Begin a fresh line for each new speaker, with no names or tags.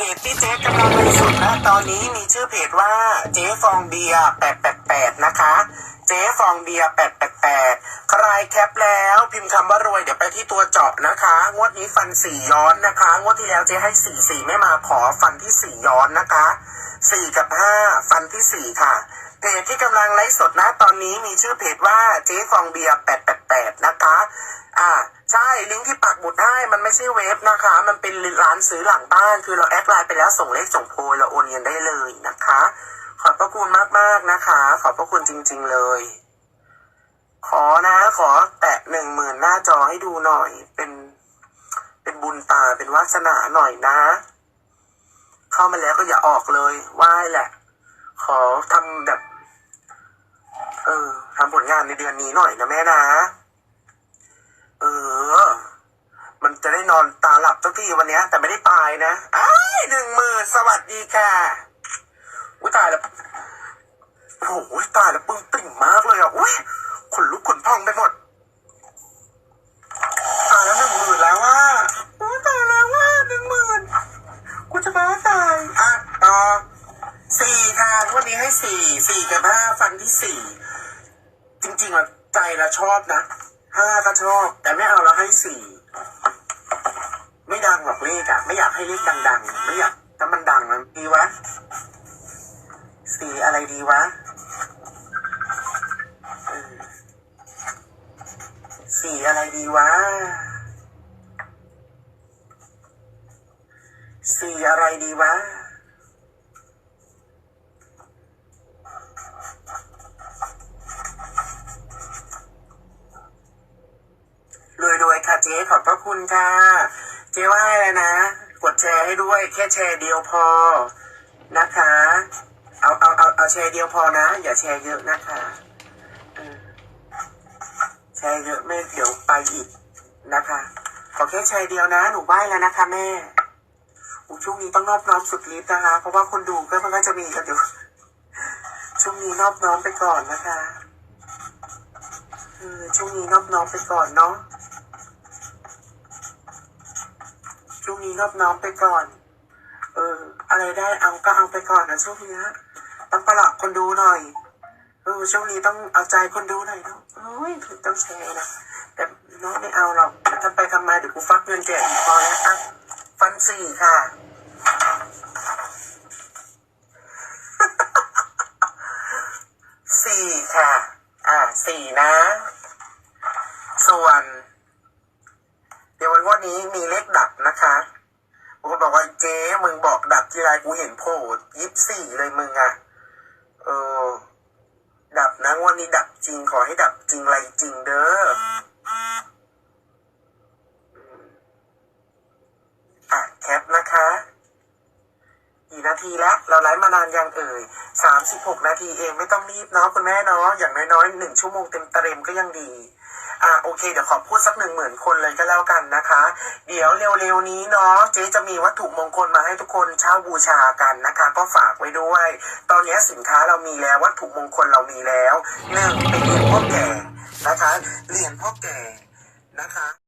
เพจที่เจ๊กำลังไลฟ์สดนะตอนนี้มีชื่อเพจว่าเจ๊ฟองเบียร์888 นะคะ เจ๊ฟองเบียร์888 ใครแคปแล้วพิมพ์คำว่ารวยเดี๋ยวไปที่ตัวเจาะนะคะ งวดนี้ฟันสี่ย้อนนะคะ งวดที่แล้วเจ๊ให้สี่สี่ไม่มาขอฟันที่สี่ย้อนนะคะสี่กับห้าฟันที่สี่ค่ะ เพจที่กำลังไลฟ์สดนะตอนนี้มีชื่อเพจว่าเจ๊ฟองเบียร์888 นะคะ อ่า ใช่ลิงก์ที่ปักหมุดให้มันไม่ใช่เว็บนะคะ มันเป็นร้านซื้อหลังบ้าน คือเราแอดไลน์ไปแล้วส่งเลขส่งโพยเราโอนเงินได้เลยนะคะ ขอบพระคุณมากๆนะคะ ขอบพระคุณจริง ๆเลย ขอนะ ขอแตะหนึ่งหมื่นหน้าจอให้ดูหน่อย เป็นเป็นบุญตาเป็นวาสนาหน่อยนะ เข้ามาแล้วก็อย่าออกเลยไหว้แหละ ขอทำแบบ เออทำผลงานในเดือนนี้หน่อยนะแม่นะ เออ มันจะได้นอนตาหลับสักทีวันนี้แต่ไม่ได้ตายนะอ้ายหนึ่งหมื่นสวัสดีค่ะอุ้ยตายแล้วโอ้โหตายแล้วปึ้งปิ่งมากเลยอะอุ้ยขนลุกขนพองไปหมดตายแล้วหนึ่งหมื่นแล้วว่าอุ้ยตายแล้วว่าหนึ่งหมื่นกูจะบ้าตายอะต่อสี่ค่ะวันนี้ให้สี่สี่กับห้าฟันที่สี่จริงๆอะใจละชอบนะ ห้าก็ชอบ แต่ไม่เอาแล้วให้สี่ไม่ดังหรอกเลขอะไม่อยากให้เลขดังๆไม่อยากถ้ามันดังมันดีวะสีอะไรดีวะสีอะไรดีวะสีอะไรดีวะ รวยรวยๆค่ะเจ๊ขอบพระ คุณค่ะเจ๊ว่าอะไรนะ กดแชร์ให้ด้วยแค่แชร์เดียวพอนะคะ เอาเอาเอาเอาแชร์เดียวพอนะ อย่าแชร์เยอะนะคะแชร์เยอะไม่เดี๋ยวไปอีกนะคะขอแค่แชร์เดียวนะ หนูไหว้แล้วนะคะ แม่อุ๊ยช่วงนี้ต้องนอบน้อมสุดฤทธิ์นะคะ เพราะว่าคนดูก็มันก็จะมีกันอยู่ช่วงนี้นอบน้อมไปก่อนนะคะช่วงนี้นอบน้อมไปก่อนเนาะ นี้นอบน้อมไปก่อน เออ อะไรได้เอาก็เอาไปก่อนนะช่วงนี้ต้องประหลาดคนดูหน่อยเออช่วงนี้ต้องเอาใจคนดูหน่อยเนาะโอ้ยต้องแชร์นะแต่น้องไม่เอาหรอกทำไปทำมาเดี๋ยวกูฟักเงินแกอีกพอแล้วอะฟันสี่ค่ะ สี่ค่ะ อ่าสี่นะ ส่วน เดี๋ ยววันวันนี้มีเลขดับนะคะก็บอกว่าเจ๊มึงบอกดับทีไรกูเห็นโผล่ยี่สี่เลยมึงอะเออ ดับนะวันนี้ดับจริงขอให้ดับจริงไรจริงเด้ออะแคปนะคะกี่นาทีแล้ว เราไลฟ์มานานยังเอ่ยสามสิบหกนาทีเองไม่ต้องรีบเนาะคุณแม่เนาะอย่างน้อยๆหนึ่งชั่วโมงเต็มเต็มก็ยังดี อ่าโอเค เดี๋ยวขอพูดสักหนึ่งหมื่นคนเลยก็แล้วกันนะคะ เดี๋ยวเร็วๆนี้เนาะเจ๊จะมีวัตถุมงคลมาให้ทุกคนเช่าบูชากันนะคะ ก็ฝากไว้ด้วย ตอนนี้สินค้าเรามีแล้ววัตถุมงคลเรามีแล้วหนึ่งเป็นเหรียญพ่อแก่นะคะเหรียญพ่อแก่นะคะ